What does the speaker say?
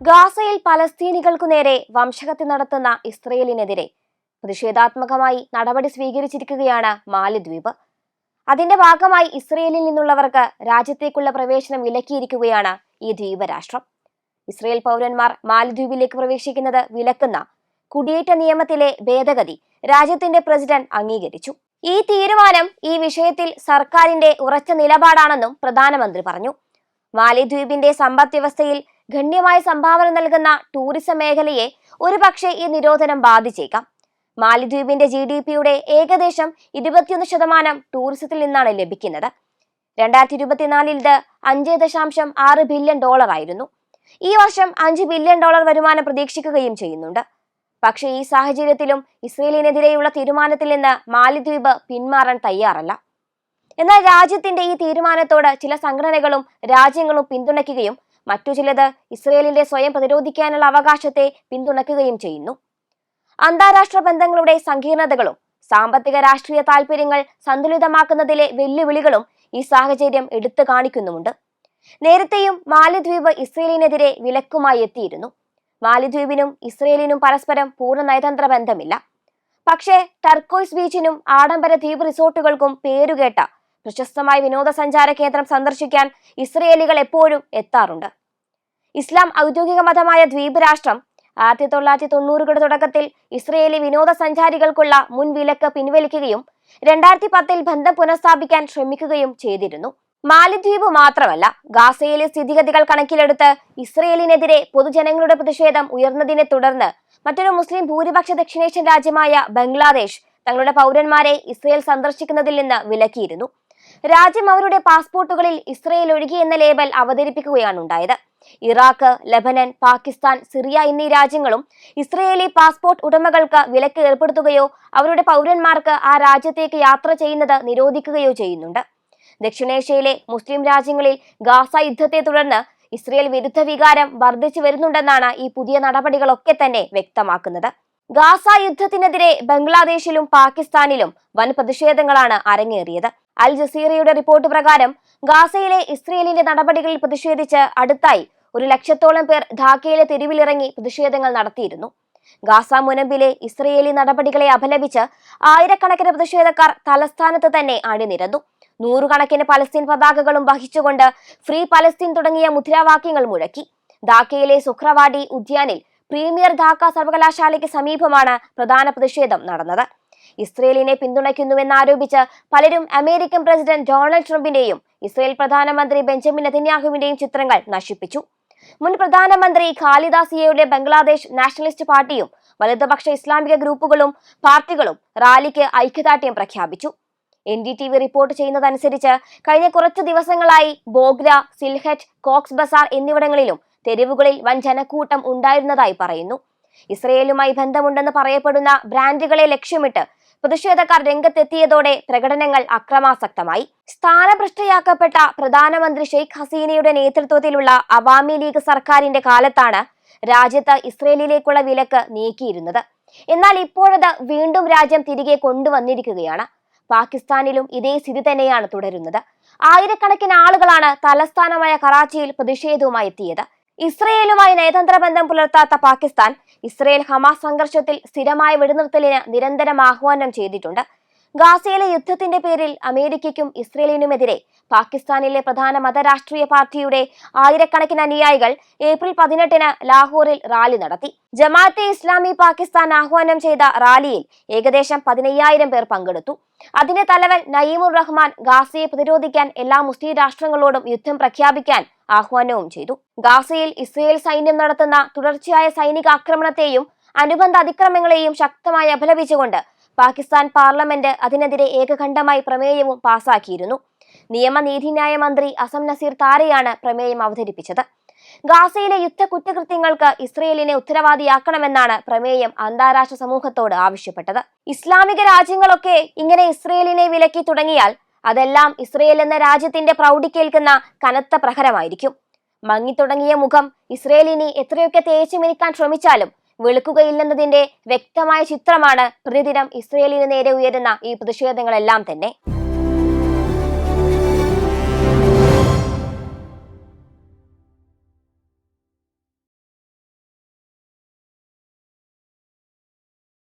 ഗാസയിൽ പലസ്തീനികൾക്കു നേരെ വംശഹത്യ നടത്തുന്ന ഇസ്രയേലിനെതിരെ പ്രതിഷേധാത്മകമായി നടപടി സ്വീകരിച്ചിരിക്കുകയാണ് മാലിദ്വീപ്. അതിന്റെ ഭാഗമായി ഇസ്രയേലിൽ നിന്നുള്ളവർക്ക് രാജ്യത്തേക്കുള്ള പ്രവേശനം വിലക്കിയിരിക്കുകയാണ് ഈ ദ്വീപ രാഷ്ട്രം ഇസ്രയേൽ പൗരന്മാർ മാലിദ്വീപിലേക്ക് പ്രവേശിക്കുന്നത് വിലക്കുന്ന കുടിയേറ്റ നിയമത്തിലെ ഭേദഗതി രാജ്യത്തിന്റെ പ്രസിഡന്റ് അംഗീകരിച്ചു. ഈ തീരുമാനം ഈ വിഷയത്തിൽ സർക്കാരിന്റെ ഉറച്ച നിലപാടാണെന്നും പ്രധാനമന്ത്രി പറഞ്ഞു. മാലിദ്വീപിന്റെ സമ്പദ് വ്യവസ്ഥയിൽ ഗണ്യമായ സംഭാവന നൽകുന്ന ടൂറിസം മേഖലയെ ഒരുപക്ഷെ ഈ നിരോധനം ബാധിച്ചേക്കാം. മാലിദ്വീപിന്റെ ജി ഡി പിയുടെ ഏകദേശം ഇരുപത്തിയൊന്ന് ശതമാനം ടൂറിസത്തിൽ നിന്നാണ് ലഭിക്കുന്നത്. രണ്ടായിരത്തി ഇരുപത്തിനാലിൽ ഇത് അഞ്ച് ദശാംശം ആറ് ബില്യൺ ഡോളർ ആയിരുന്നു ഈ വർഷം അഞ്ച് ബില്യൺ ഡോളർ വരുമാനം പ്രതീക്ഷിക്കുകയും ചെയ്യുന്നുണ്ട്. പക്ഷേ ഈ സാഹചര്യത്തിലും ഇസ്രയേലിനെതിരെയുള്ള തീരുമാനത്തിൽ നിന്ന് മാലിദ്വീപ് പിന്മാറാൻ തയ്യാറല്ല. എന്നാൽ രാജ്യത്തിന്റെ ഈ തീരുമാനത്തോട് ചില സംഘടനകളും രാജ്യങ്ങളും പിന്തുണയ്ക്കുകയും മറ്റു ചിലത് ഇസ്രയേലിന്റെ സ്വയം പ്രതിരോധിക്കാനുള്ള അവകാശത്തെ പിന്തുണയ്ക്കുകയും ചെയ്യുന്നു. അന്താരാഷ്ട്ര ബന്ധങ്ങളുടെ സങ്കീർണതകളും സാമ്പത്തിക രാഷ്ട്രീയ താൽപര്യങ്ങൾ സന്തുലിതമാക്കുന്നതിലെ വെല്ലുവിളികളും ഈ സാഹചര്യം എടുത്തു കാണിക്കുന്നുമുണ്ട്. നേരത്തെയും മാലിദ്വീപ് ഇസ്രയേലിനെതിരെ വിലക്കുമായി എത്തിയിരുന്നു. മാലിദ്വീപിനും ഇസ്രയേലിനും പരസ്പരം പൂർണ നയതന്ത്ര ബന്ധമില്ല. പക്ഷേ ടർക്കോയ്സ് ബീച്ചിനും ആഡംബര ദ്വീപ് റിസോർട്ടുകൾക്കും പേരുകേട്ട പ്രശസ്തമായ വിനോദസഞ്ചാര കേന്ദ്രം സന്ദർശിക്കാൻ ഇസ്രയേലികൾ എപ്പോഴും എത്താറുണ്ട്. ഇസ്ലാം ഔദ്യോഗിക മതമായ ദ്വീപ് രാഷ്ട്രം ആയിരത്തി തൊള്ളായിരത്തി തൊണ്ണൂറുകളുടെ തുടക്കത്തിൽ ഇസ്രയേലി വിനോദസഞ്ചാരികൾക്കുള്ള മുൻ വിലക്ക് പിൻവലിക്കുകയും രണ്ടായിരത്തി പത്തിൽ ബന്ധം പുനഃസ്ഥാപിക്കാൻ ശ്രമിക്കുകയും ചെയ്തിരുന്നു. മാലിദ്വീപ് മാത്രമല്ല ഗാസയിലെ സ്ഥിതിഗതികൾ കണക്കിലെടുത്ത് ഇസ്രയേലിനെതിരെ പൊതുജനങ്ങളുടെ പ്രതിഷേധം ഉയർന്നതിനെ തുടർന്ന് മറ്റൊരു മുസ്ലിം ഭൂരിപക്ഷ ദക്ഷിണേഷ്യൻ രാജ്യമായ ബംഗ്ലാദേശ് തങ്ങളുടെ പൗരന്മാരെ ഇസ്രയേൽ സന്ദർശിക്കുന്നതിൽ നിന്ന് വിലക്കിയിരുന്നു. രാജ്യം അവരുടെ പാസ്പോർട്ടുകളിൽ ഇസ്രയേൽ ഒഴുകി എന്ന ലേബൽ അവതരിപ്പിക്കുകയാണ് ഉണ്ടായത്. ഇറാഖ് ലബനൻ പാകിസ്ഥാൻ സിറിയ എന്നീ രാജ്യങ്ങളും ഇസ്രയേലി പാസ്പോർട്ട് ഉടമകൾക്ക് വിലക്ക് ഏർപ്പെടുത്തുകയോ അവരുടെ പൗരന്മാർക്ക് ആ രാജ്യത്തേക്ക് യാത്ര ചെയ്യുന്നത് നിരോധിക്കുകയോ ചെയ്യുന്നുണ്ട്. ദക്ഷിണേഷ്യയിലെ മുസ്ലിം രാജ്യങ്ങളിൽ ഗാസ യുദ്ധത്തെ തുടർന്ന് ഇസ്രയേൽ വിരുദ്ധ വികാരം വർദ്ധിച്ചു വരുന്നുണ്ടെന്നാണ് ഈ പുതിയ നടപടികളൊക്കെ തന്നെ വ്യക്തമാക്കുന്നത്. ഗാസ യുദ്ധത്തിനെതിരെ ബംഗ്ലാദേശിലും പാകിസ്ഥാനിലും വൻ പ്രതിഷേധങ്ങളാണ് അരങ്ങേറിയത്. അൽ ജസീറയുടെ റിപ്പോർട്ട് പ്രകാരം ഗാസയിലെ ഇസ്രയേലിന്റെ നടപടികളിൽ പ്രതിഷേധിച്ച് അടുത്തായി ഒരു ലക്ഷത്തോളം പേർ ധാക്കയിലെ തെരുവിലിറങ്ങി പ്രതിഷേധങ്ങൾ നടത്തിയിരുന്നു. ഗാസ മുനമ്പിലെ ഇസ്രയേലി നടപടികളെ അപലപിച്ച് ആയിരക്കണക്കിന് പ്രതിഷേധക്കാർ തലസ്ഥാനത്ത് തന്നെ അണിനിരന്നു. നൂറുകണക്കിന് പലസ്തീൻ പതാകകളും വഹിച്ചുകൊണ്ട് ഫ്രീ പലസ്തീൻ തുടങ്ങിയ മുദ്രാവാക്യങ്ങൾ മുഴക്കി. ധാക്കയിലെ സുഖ്രവാഡി ഉദ്യാനിൽ പ്രീമിയർ ധാക്ക സർവകലാശാലയ്ക്ക് സമീപമാണ് പ്രധാന പ്രതിഷേധം നടന്നത്. ഇസ്രയേലിനെ പിന്തുണയ്ക്കുന്നുവെന്നാരോപിച്ച് പലരും അമേരിക്കൻ പ്രസിഡന്റ് ഡൊണാൾഡ് ട്രംപിന്റെയും ഇസ്രയേൽ പ്രധാനമന്ത്രി ബെഞ്ചമിൻ നെതന്യാഹുവിന്റെയും ചിത്രങ്ങൾ നശിപ്പിച്ചു. മുൻ പ്രധാനമന്ത്രി ഖാലിദാസിയയുടെ ബംഗ്ലാദേശ് നാഷണലിസ്റ്റ് പാർട്ടിയും വലതുപക്ഷ ഇസ്ലാമിക ഗ്രൂപ്പുകളും പാർട്ടികളും റാലിക്ക് ഐക്യദാർഢ്യം പ്രഖ്യാപിച്ചു. N D T V report ചെയ്യുന്നതനുസരിച്ച് കഴിഞ്ഞ കുറച്ചു ദിവസങ്ങളായി ബോഗ്ര സിൽഹറ്റ് കോക്സ് ബസാർ എന്നിവിടങ്ങളിലും തെരുവുകളിൽ വൻ ജനക്കൂട്ടം ഉണ്ടായിരുന്നതായി പറയുന്നു. ഇസ്രയേലുമായി ബന്ധമുണ്ടെന്ന് പറയപ്പെടുന്ന ബ്രാൻഡുകളെ ലക്ഷ്യമിട്ട് പ്രതിഷേധക്കാർ രംഗത്തെത്തിയതോടെ പ്രകടനങ്ങൾ അക്രമാസക്തമായി. സ്ഥാനഭ്രഷ്ടയാക്കപ്പെട്ട പ്രധാനമന്ത്രി ഷെയ്ഖ് ഹസീനയുടെ നേതൃത്വത്തിലുള്ള അവാമി ലീഗ് സർക്കാരിന്റെ കാലത്താണ് രാജ്യത്ത് ഇസ്രയേലിലേക്കുള്ള വിലക്ക് നീക്കിയിരുന്നത്. എന്നാൽ ഇപ്പോഴത് വീണ്ടും രാജ്യം തിരികെ കൊണ്ടുവന്നിരിക്കുകയാണ്. പാകിസ്ഥാനിലും ഇതേ സ്ഥിതി തന്നെയാണ് തുടരുന്നത്. ആയിരക്കണക്കിന് ആളുകളാണ് തലസ്ഥാനമായ കറാച്ചിയിൽ പ്രതിഷേധവുമായി എത്തിയത്. ഇസ്രയേലുമായി നയതന്ത്ര ബന്ധം പുലർത്താത്ത പാകിസ്ഥാൻ ഇസ്രയേൽ ഹമാസ് സംഘർഷത്തിൽ സ്ഥിരമായ വെടിനിർത്തലിന് നിരന്തരം ആഹ്വാനം ചെയ്തിട്ടുണ്ട്. ഗാസയിലെ യുദ്ധത്തിന്റെ പേരിൽ അമേരിക്കയ്ക്കും ഇസ്രയേലിനുമെതിരെ പാകിസ്ഥാനിലെ പ്രധാന മതരാഷ്ട്രീയ പാർട്ടിയുടെ ആയിരക്കണക്കിന് അനുയായികൾ ഏപ്രിൽ പതിനെട്ടിന് ലാഹോറിൽ റാലി നടത്തി. ജമാഅത്തെ ഇസ്ലാമി പാകിസ്ഥാൻ ആഹ്വാനം ചെയ്ത റാലിയിൽ ഏകദേശം പതിനയ്യായിരം പേർ പങ്കെടുത്തു. അതിന്റെ തലവൻ നയീമുർ റഹ്മാൻ ഗാസയെ പ്രതിരോധിക്കാൻ എല്ലാ മുസ്ലിം രാഷ്ട്രങ്ങളോടും യുദ്ധം പ്രഖ്യാപിക്കാൻ ആഹ്വാനവും ചെയ്തു. ഗാസയിൽ ഇസ്രയേൽ സൈന്യം നടത്തുന്ന തുടർച്ചയായ സൈനിക ആക്രമണത്തെയും അനുബന്ധ അതിക്രമങ്ങളെയും ശക്തമായി അപലപിച്ചുകൊണ്ട് പാകിസ്ഥാൻ പാർലമെന്റ് അതിനെതിരെ ഏകകണ്ഠമായി പ്രമേയവും പാസാക്കിയിരുന്നു. നിയമനീതിന്യായ മന്ത്രി അസം നസീർ താരയാണ് പ്രമേയം അവതരിപ്പിച്ചത്. ഗാസയിലെ യുദ്ധ കുറ്റകൃത്യങ്ങൾക്ക് ഇസ്രയേലിനെ ഉത്തരവാദിയാക്കണമെന്നാണ് പ്രമേയം അന്താരാഷ്ട്ര സമൂഹത്തോട് ആവശ്യപ്പെട്ടത്. ഇസ്ലാമിക രാജ്യങ്ങളൊക്കെ ഇങ്ങനെ ഇസ്രയേലിനെ വിലക്കി തുടങ്ങിയാൽ അതെല്ലാം ഇസ്രയേൽ എന്ന രാജ്യത്തിന്റെ പ്രൗഢിക്കേൽക്കുന്ന കനത്ത പ്രഹരമായിരിക്കും. മങ്ങിത്തുടങ്ങിയ മുഖം ഇസ്രയേലിനി എത്രയൊക്കെ തേച്ചു മിനിക്കാൻ ശ്രമിച്ചാലും വെളുക്കുകയില്ലെന്നതിന്റെ വ്യക്തമായ ചിത്രമാണ് പ്രതിദിനം ഇസ്രയേലിന് നേരെ ഉയരുന്ന ഈ പ്രതിഷേധങ്ങളെല്ലാം തന്നെ.